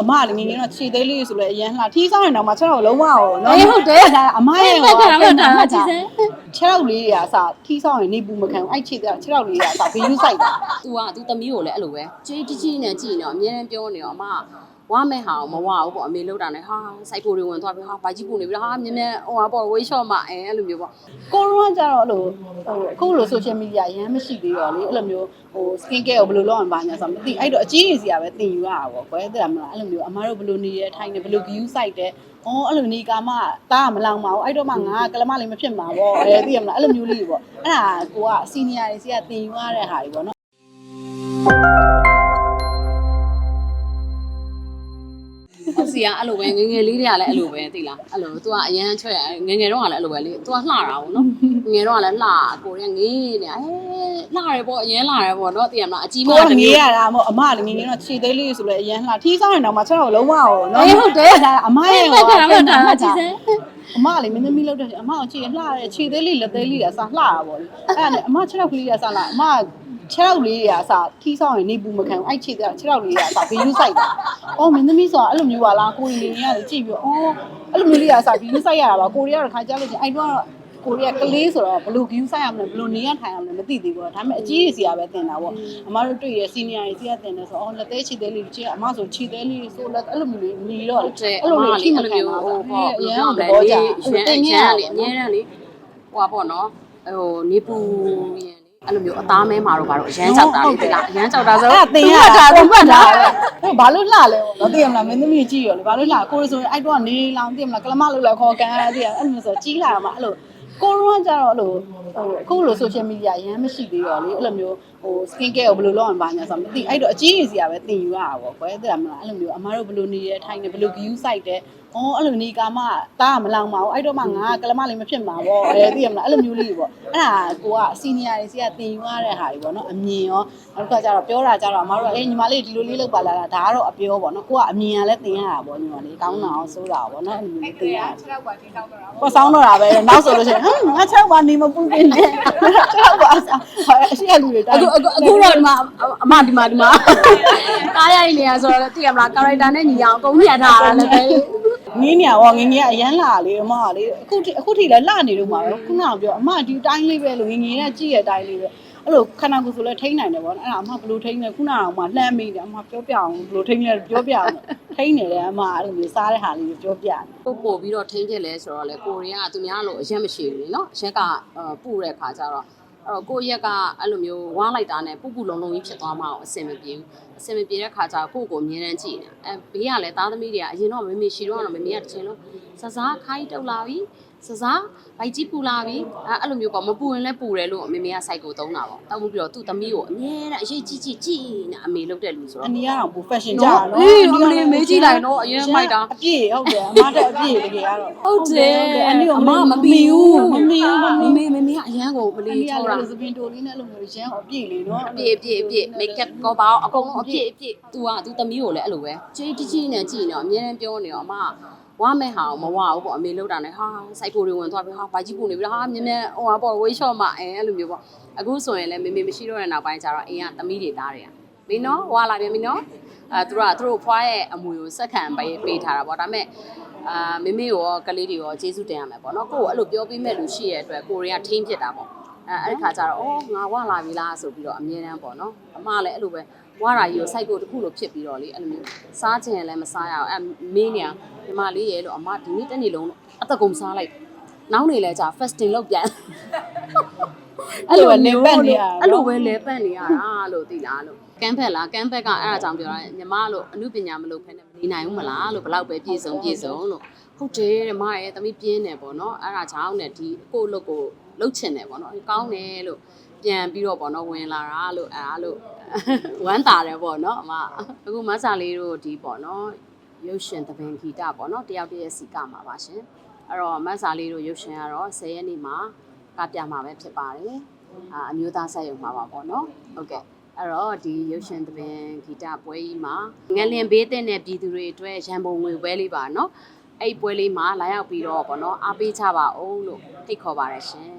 အမလည်းငငယ်တော့ခြေသေးလေးဆိုလဲအရန်လှထီးဆောင်ရင်တော့မှချက်တော့လုံးဝအောင်နော်အေးဟုတ်တယ်ဒါအမရဲ့အဲ့ဒါကတော့ဒါကကြည့်စမ်းချက်တော့လေးတွေကအစားထီးဆောင်ရင်နေပူမခံဘူးအဲ့ခြေသေးချက်တော့လေးတွေကအစားဘီယူဆိုင်တာသူကသူသမီးကိုလည်းအဲ့လိုပဲကြိတ်ကြည့်နဲ့ကြည့်နေတော့အမြဲတမ်းပြောနေတော့အမ ဝါမဲ့ဟာကိုမဝဘူးပေါ့အမေလောက်တာနဲ့ဟာစိုက်ဖို့တွေဝင်သွားပြီဟာဘာကြီးပူနေပြီဟာမြင်မြင်ဟိုဟာပေါ့ဝေးရှော့မအဲအဲ့လိုမျိုးပေါ့ကိုရောကကြတော့အဲ့လိုဟိုအခုလို social media ရမ်းမရှိသေးတော့လေအဲ့လိုမျိုးဟို skin care ကိုဘယ်လိုလုပ်အောင်ပါညာဆိုတော့မသိအဲ့တော့အကြီးကြီးစီကပဲတင်ယူရတာပေါ့ကွယ်တဲ့မလားအဲ့လိုမျိုးအမားတို့ဘယ်လိုနေရထိုင်နေဘယ်လို view site တဲ့အော်အဲ့လိုနေကာမှတားမလောင်ပါဘူးအဲ့တော့မှငါကလမလေးမဖြစ်မှာပေါ့အဲသိရမလားအဲ့လိုမျိုးလေးပေါ့အဲ့ဒါကိုက senior တွေစီကတင်ယူရတဲ့ဟာတွေပေါ့နော် စီကအဲ့လိုပဲငယ်ငယ်လေးတွေကလည်းအဲ့လိုပဲသိလားအဲ့လို तू ကအရန်ချွဲ့ငယ်ငယ်တော့ကလည်းအဲ့လိုပဲလေ तू ကလှတာပေါ့နော်ငယ်တော့ကလည်းလှကိုရီးငေးနေအဲလှတယ်ပေါ့အရန်လှတယ်ပေါ့နော်သိရမလားအကြီးမကိုကကတငေးမျိုး ရတာမဟုတ်အမလည်းငငယ်တော့ခြေသေးလေးဆိုလဲအရန်လှထီးဆောင်ရင်တော့မှချက်တော့လုံးဝအောင်နော်အေးဟုတ်တယ် ဒါအမရဲ့အဲ့ဒါကတော့ဒါကကြည့်စမ်း အမကလေမင်းသမီးလောက်တဲ့အမကိုကြည့်ရလှတဲ့ခြေသေးလေးလက်သေးလေးကအစားလှတာပေါ့လေအဲ့ဒါနဲ့အမ6ယောက်ကလေးကအစားလှအမ6ယောက်လေးတွေကအစားထီးဆောင်ရင်နေပူမခံဘူးအဲ့ခြေသေး6ယောက်လေးတွေကအစားဘီယူဆိုင်တာအော်မင်းသမီးဆိုတာအဲ့လိုမျိုးပါလားကိုရီနေရတယ်ကြည့်ပြီးအော်အဲ့လိုမျိုးလေးကအစားဘီယူဆိုင်ရတာပါကိုရီကတော့ခါကြလို့ချင်းအဲ့တော့ ကိုရီးယားကလေးဆိုတော့ဘယ်လို view ဆိုင်ရမလဲဘယ်လိုနေရထိုင်ရမလဲမသိသေးဘူးဒါပေမဲ့အကြီးကြီးစီကပဲတင်တာပေါ့အမတို့တွေ့ရ senior တွေစီကတင်တယ်ဆိုအော်လက်သေးချီသေးလေးချင်းအမဆိုချီသေးလေးဆိုလက်အဲ့လိုမျိုးလေးနေတော့ဟုတ်တယ်အဲ့လိုလေးထိမခံအဲ့လိုပါမျိုးဘူးဟိုပေါ့အဘယ်ရန်လိုသပြောဘောလဲကျလေတင်ရရန်တာလေအများတန်းလေဟိုပေါ့နော်ဟိုနေပူရန်လေအဲ့လိုမျိုးအသားမဲမှာတော့ဘာလို့အရန်ကြောက်တာလေဒီလားအရန်ကြောက်တာဆိုအဲ့ဒါတင်ရတာတာသူမှတ်တာဟိုဘာလို့လှလဲပေါ့နော်သိရမလားမင်းသမီးကြည့်ရောလေဘာလို့လှကိုရဆိုရင်အဲ့တော့နေလောင်သိရမလားကလမလို့လည်းခေါ်ကန်သိရအဲ့လိုဆိုကြီးလာမှာအဲ့လို ကိုရောကကြတော့အဲ့လိုဟိုအခုလို social media ရမ်းမရှိသေးတော့လေအဲ့လိုမျိုးဟို skin care ကိုဘယ်လိုလုပ်အောင်ပါညာဆိုတော့မသိအဲ့တော့အကြီးကြီးစီကပဲတင်ယူရတာပေါ့ကွယ်သိရမလားအဲ့လိုမျိုးအမားတို့ဘယ်လိုနေရထိုင်နေဘယ်လို view site တဲ့အော်အဲ့လိုနေကာမှတားမလောင်ပါဘူးအဲ့တော့မှငါကလမလေးမဖြစ်မှာပေါ့အဲသိရမလားအဲ့လိုမျိုးလေးပေါ့အဲ့ဒါကိုက senior တွေစီကတင်ယူရတဲ့ဟာတွေပေါ့နော်အမြင်ရောနောက်တစ်ခါကျတော့ပြောတာကျတော့အမားတို့ကအေးညီမလေးဒီလိုလေးလုပ်ပါလားဒါကတော့အပြောပေါ့နော်ကိုကအမြင်ကလည်းတင်ရတာပေါ့ညီမလေးကောင်းတာအောင်စိုးတာပေါ့နော်အဲ့လိုမျိုးတင်ရတာပေါ့ဆောင်းတော့တာပဲနောက်ဆိုလို့ရှိရင်ဟမ်ငါ6ပါနေမပူပင်းနဲ့6ပါအရှိရလူတွေအခုအခုအခုတော့ဒီမှာအမဒီမှာဒီမှာကားရိုက်နေရဆိုတော့သိရမလားကာရိုက်တာနဲ့ညီအောင်အကုန်ညှက်ထားတာလည်းပဲ ငင်းနေရောငင်းငင်းကအရန်လာလေအမကလေအခုထိအခုထိလည်းလှနေလို့မှာပဲခုနကပြောအမဒီတိုင်းလေးပဲလို့ငင်းငင်းနဲ့ကြည့်ရတိုင်းလေးပဲအဲ့လိုခန္ဓာကိုယ်ဆိုလဲထိန်းနိုင်တယ်ဗောနော်အဲ့ဒါအမဘလို့ထိန်းလဲခုနကတော့မှလှမ်းမိတယ်အမပြောပြအောင်ဘလို့ထိန်းလဲပြောပြအောင်ထိန်းနေတယ်အမအဲ့လိုမျိုးစားတဲ့ဟာလေးပြောပြတယ်ပို့ပို့ပြီးတော့ထိန်းချက်လဲဆိုတော့လေကိုရီးယားကသူများလို့အရက်မရှိဘူးလေနော်အရက်ကပူတဲ့ခါကျတော့အဲ့ တော့ကိုရက်ကအဲ့လိုမျိုးဝါလိုက်တာနဲ့ပူပူလုံးလုံးကြီးဖြစ်သွားမှအောင်အဆင်မပြေဘူးအဆင်မပြေတဲ့ခါကျတော့ကိုယ့်ကိုအမြဲတမ်းကြည့်နေအဲဘေးကလည်းသားသမီးတွေကအရင်တော့မမေရှိတော့တော့မမေကတစ်ချိန်လုံးစစားခိုင်းတုတ်လာပြီ စစားဗိုက်ကြီးပူလာပြီအဲအဲ့လိုမျိုးပေါ့မပူရင်လည်းပူတယ်လို့အမေမေကစိုက်ကိုသုံးတာပေါ့တောက်ပြီးတော့သူ့သမီးကိုအမြဲတမ်းအရေးကြီးကြီးကြည့်နေအမေလုပ်တဲ့လူဆို အ တော့ နီကတော့ပူ fashion ကြတာနော် အေးအမလေးမေးကြည့်လိုက်တော့အရင်မိုက်တာ အပြည့်ဟုတ်တယ်အမတက်အပြည့်တကယ်ကတော့ ဟုတ်တယ် အနီကို အမမမီဘူး မမီဘူးမမီ မမေမမေကအရန်ကိုမ အ လေး နီက ချော လေ တာ စပင်တိုလေးနဲ့အဲ့လိုမျိုးရမ်းအပြည့်လေနော် အပြည့်အပြည့်အပြည့် make up ကောပါအကုန်လုံးအပြည့်အပြည့် तू อ่ะ तू သမီးကိုလည်းအဲ့လိုပဲကြိတ်ကြည့်နဲ့ကြည့်နေတော့အမြဲတမ်းပြောနေတော့အမ ဝါမဲ့ဟာကိုမဝဘူးပေါ့အမေလောက်တာနဲ့ဟာစိုက်ဖို့တွေဝင်သွားပြီဟာဘာကြီးပူနေပြီဟာမြင်မြင်ဟိုဟာပေါ့ဝေးရှော့မအဲအဲ့လိုမျိုးပေါ့အခုဆိုရင်လည်းမေမေမရှိတော့တဲ့နောက်ပိုင်းကျတော့အိမ်ကသမီးတွေသားတွေကမင်းနော်ဝါလာပြီမင်းနော်အဲသူတို့ကသူတို့ဖွားရဲ့အမွေကိုစက်ခံပေးပေးထားတာပေါ့ဒါပေမဲ့အာမေမေရောကလေးတွေရောကျေးဇူးတင်ရမယ်ပေါ့နော်ကိုကိုအဲ့လိုပြောပေးမဲ့လူရှိရဲ့အတွက်ကိုတွေကထိန်းဖြစ်တာပေါ့အဲအဲ့ဒီခါကျတော့အော်ငါဝလာပြီလားဆိုပြီးတော့အမြဲတမ်းပေါ့နော်အမလည်းအဲ့လိုပဲဝါရာကြီးကိုစိုက်ဖို့တခုလိုဖြစ်ပြီးတော့လေအဲ့လိုမျိုးစားချင်ရင်လည်းမစားရအောင်အဲမင်းညာညီ မလေးရဲ့လို့အမဒီနေ့တစ်နေ့လုံးအသက်ကုန်စားလိုက်နောက်နေလဲကြာ fasting လုပ်ပြန်အဲ့လိုပဲလေပတ်နေရတာအဲ့လိုပဲလဲပတ်နေရတာလို့သိလားလို့ကမ်းဖက်လားကမ်းဖက်ကအဲ့ဒါကြောင့်ပြောတာညီမလို့အမှုပညာမလုပ်ဖ ೇನೆ မနေနိုင်ဘူးမလားလို့ဘလောက်ပဲပြည့်စုံပြည့်စုံလို့ဟုတ်တယ်တဲ့မရဲ့သမီးပြင်းတယ်ပေါ့နော်အဲ့ဒါကြောင့်နဲ့ဒီကိုယ့်အလုပ်ကိုလုပ်ချင်တယ်ပေါ့နော်ကောင်းတယ်လို့ပြန်ပြီးတော့ပေါ့နော်ဝင်လာတာလို့အဲ့ဒါလို့ဝမ်းသာတယ်ပေါ့နော်အမအခုမဆာလေးတို့ဒီပေါ့နော် ရုပ်ရှင်သဘင်ဂီတပေါ့နော်တယောက်တည်းရဲ့စီကမှာပါရှင်အဲ့တော့မန်းစာလေးတို့ရုပ်ရှင်ကတော့10ရက်နေ့မှာကပြမှာပဲဖြစ်ပါတယ်အာအမျိုးသားဆက်ရုံမှာပါပေါ့နော်ဟုတ်ကဲ့အဲ့တော့ဒီရုပ်ရှင်သဘင်ဂီတပွဲကြီးမှာငလင်ဘေးတဲ့နဲ့ပြည်သူတွေအတွက်ရန်ပုံငွေပွဲလေးပါနော်အဲ့ပွဲလေးမှာလာရောက်ပြီးတော့ပေါ့နော်အားပေးချပါအောင်လို့ထိတ်ခေါ်ပါတယ်ရှင်